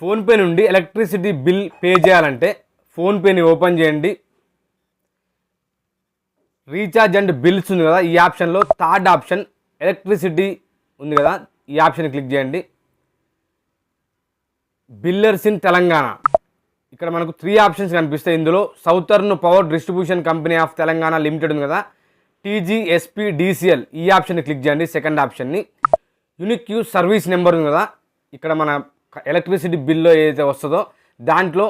PhonePe నుండి electricity bill pay చేయాలంటే ఫోన్పేని ఓపెన్ చేయండి. రీఛార్జ్ అండ్ బిల్స్ ఉంది కదా ఈ ఆప్షన్లో థర్డ్ ఆప్షన్ ఎలక్ట్రిసిటీ ఉంది కదా ఈ ఆప్షన్ క్లిక్ చేయండి. Billers in Telangana. ఇక్కడ మనకు త్రీ ఆప్షన్స్ కనిపిస్తాయి. ఇందులో southern power distribution company of Telangana limited ఉంది కదా టీజీఎస్పీ డిసిఎల్ ఈ ఆప్షన్ని క్లిక్ చేయండి సెకండ్ ఆప్షన్ని. యూనిక్ సర్వీస్ నెంబర్ ఉంది కదా ఇక్కడ మన ఎలక్ట్రిసిటీ బిల్లో ఏదైతే వస్తుందో దాంట్లో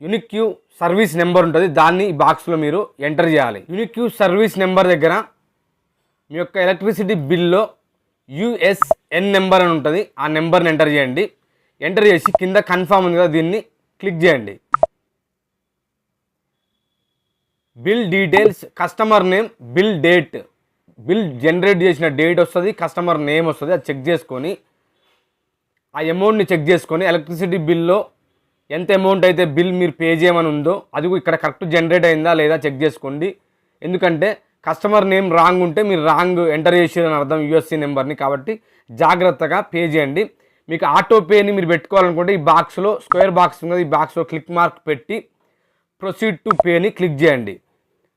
యునిక్యూ సర్వీస్ నెంబర్ ఉంటుంది. దాన్ని ఈ బాక్స్లో మీరు ఎంటర్ చేయాలి. యూనిక్ సర్వీస్ నెంబర్ దగ్గర మీ యొక్క ఎలక్ట్రిసిటీ బిల్లో యుఎస్ఎన్ నెంబర్ అని ఉంటుంది. ఆ నెంబర్ని ఎంటర్ చేయండి. ఎంటర్ చేసి కింద కన్ఫామ్ ఉంది కదా దీన్ని క్లిక్ చేయండి. Bill details customer name bill date bill generate చేసిన డేట్ వస్తుంది కస్టమర్ నేమ్ వస్తుంది. అది చెక్ చేసుకొని ఆ అమౌంట్ని చెక్ చేసుకొని ఎలక్ట్రిసిటీ బిల్లో ఎంత అమౌంట్ అయితే బిల్ మీరు పే చేయమని ఉందో అది ఇక్కడ కరెక్ట్ జనరేట్ అయిందా లేదా చెక్ చేసుకోండి. ఎందుకంటే కస్టమర్ నేమ్ రాంగ్ ఉంటే మీరు రాంగ్ ఎంటర్ చేసిరని అర్థం యూఎస్సీ నెంబర్ని కాబట్టి జాగ్రత్తగా పే చేయండి. మీకు ఆటో పేని మీరు పెట్టుకోవాలనుకుంటే ఈ బాక్స్లో స్క్వేర్ బాక్స్ ఉంది ఈ బాక్స్లో క్లిక్ మార్క్ పెట్టి ప్రొసీడ్ టు పేని క్లిక్ చేయండి.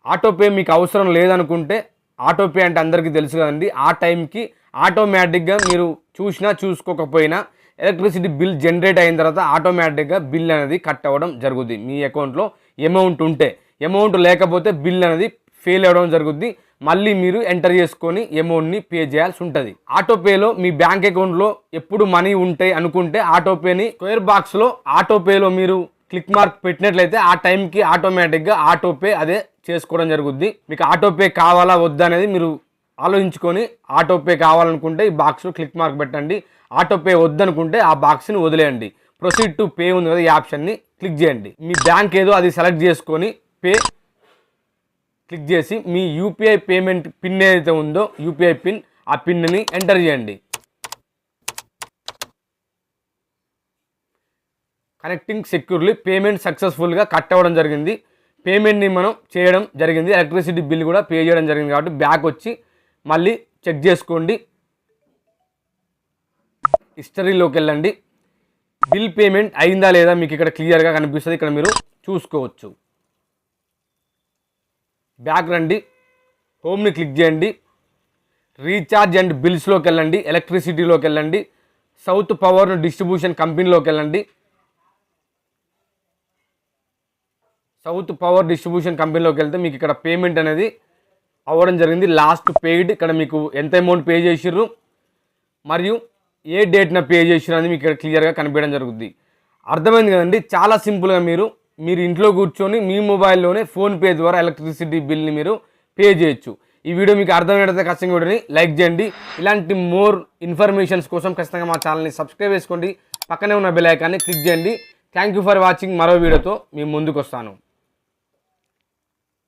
ఆటో పే మీకు అవసరం లేదనుకుంటే ఆటోపే అంటే అందరికీ తెలుసు కదండి. ఆ టైంకి ఆటోమేటిక్గా మీరు చూసినా చూసుకోకపోయినా ఎలక్ట్రిసిటీ బిల్ జనరేట్ అయిన తర్వాత ఆటోమేటిక్గా బిల్ అనేది కట్ అవ్వడం జరుగుద్ది. మీ అకౌంట్లో అమౌంట్ ఉంటే అమౌంట్ లేకపోతే బిల్ అనేది ఫెయిల్ అవ్వడం జరుగుద్ది. మళ్ళీ మీరు ఎంటర్ చేసుకొని అమౌంట్ని పే చేయాల్సి ఉంటుంది. ఆటోపేలో మీ బ్యాంక్ అకౌంట్లో ఎప్పుడు మనీ ఉంటాయి అనుకుంటే ఆటోపేని స్క్వేర్ బాక్స్లో ఆటోపేలో మీరు క్లిక్ మార్క్ పెట్టినట్లయితే ఆ టైంకి ఆటోమేటిక్గా ఆటోపే అదే చేసుకోవడం జరుగుద్ది. మీకు ఆటోపే కావాలా వద్దా అనేది మీరు ఆలోచించుకొని ఆటోపే కావాలనుకుంటే ఈ బాక్స్లో క్లిక్ మార్క్ పెట్టండి. ఆటోపే వద్దనుకుంటే ఆ బాక్స్ని వదిలేయండి. ప్రొసీడ్ టు పే ఉంది కదా ఈ ఆప్షన్ని క్లిక్ చేయండి. మీ బ్యాంక్ ఏదో అది సెలెక్ట్ చేసుకొని పే క్లిక్ చేసి మీ యూపీఐ పేమెంట్ పిన్ ఏదైతే ఉందో యూపీఐ పిన్ ఆ పిన్ని ఎంటర్ చేయండి. కనెక్టింగ్ సెక్యూర్లీ పేమెంట్ సక్సెస్ఫుల్గా కట్ అవ్వడం జరిగింది. పేమెంట్ని మనం చేయడం జరిగింది. ఎలక్ట్రిసిటీ బిల్ కూడా పే చేయడం జరిగింది కాబట్టి బ్యాక్ వచ్చి మళ్ళీ చెక్ చేసుకోండి. హిస్టరీలోకి వెళ్ళండి. బిల్ పేమెంట్ అయిందా లేదా మీకు ఇక్కడ క్లియర్గా కనిపిస్తుంది. ఇక్కడ మీరు చూసుకోవచ్చు. బ్యాక్ రండి. హోమ్ని క్లిక్ చేయండి. రీఛార్జ్ అండ్ బిల్స్లోకి వెళ్ళండి. ఎలక్ట్రిసిటీలోకి వెళ్ళండి. సౌత్ పవర్ డిస్ట్రిబ్యూషన్ కంపెనీలోకి వెళ్ళండి. సౌత్ పవర్ డిస్ట్రిబ్యూషన్ కంపెనీలోకి వెళ్తే మీకు ఇక్కడ పేమెంట్ అనేది అవ్వడం జరిగింది. లాస్ట్ పెయిడ్ ఇక్కడ మీకు ఎంత అమౌంట్ పే చేసిర్రు మరియు ఏ డేట్న పే చేసిర్రు అనేది మీకు ఇక్కడ క్లియర్గా కనిపించడం జరుగుతుంది అర్థమైంది కదండి? చాలా సింపుల్గా మీరు మీరు ఇంట్లో కూర్చొని మీ మొబైల్లోనే ఫోన్పే ద్వారా ఎలక్ట్రిసిటీ బిల్ని మీరు పే చేయొచ్చు. ఈ వీడియో మీకు అర్థమైనట్లయితే ఖచ్చితంగా వీడియోని లైక్ చేయండి. ఇలాంటి మోర్ ఇన్ఫర్మేషన్స్ కోసం ఖచ్చితంగా మా ఛానల్ని సబ్స్క్రైబ్ చేసుకోండి. పక్కనే ఉన్న బెల్ ఐకాన్ని క్లిక్ చేయండి. థ్యాంక్ యూ ఫర్ వాచింగ్ మరో వీడియోతో మేము ముందుకు వస్తాను.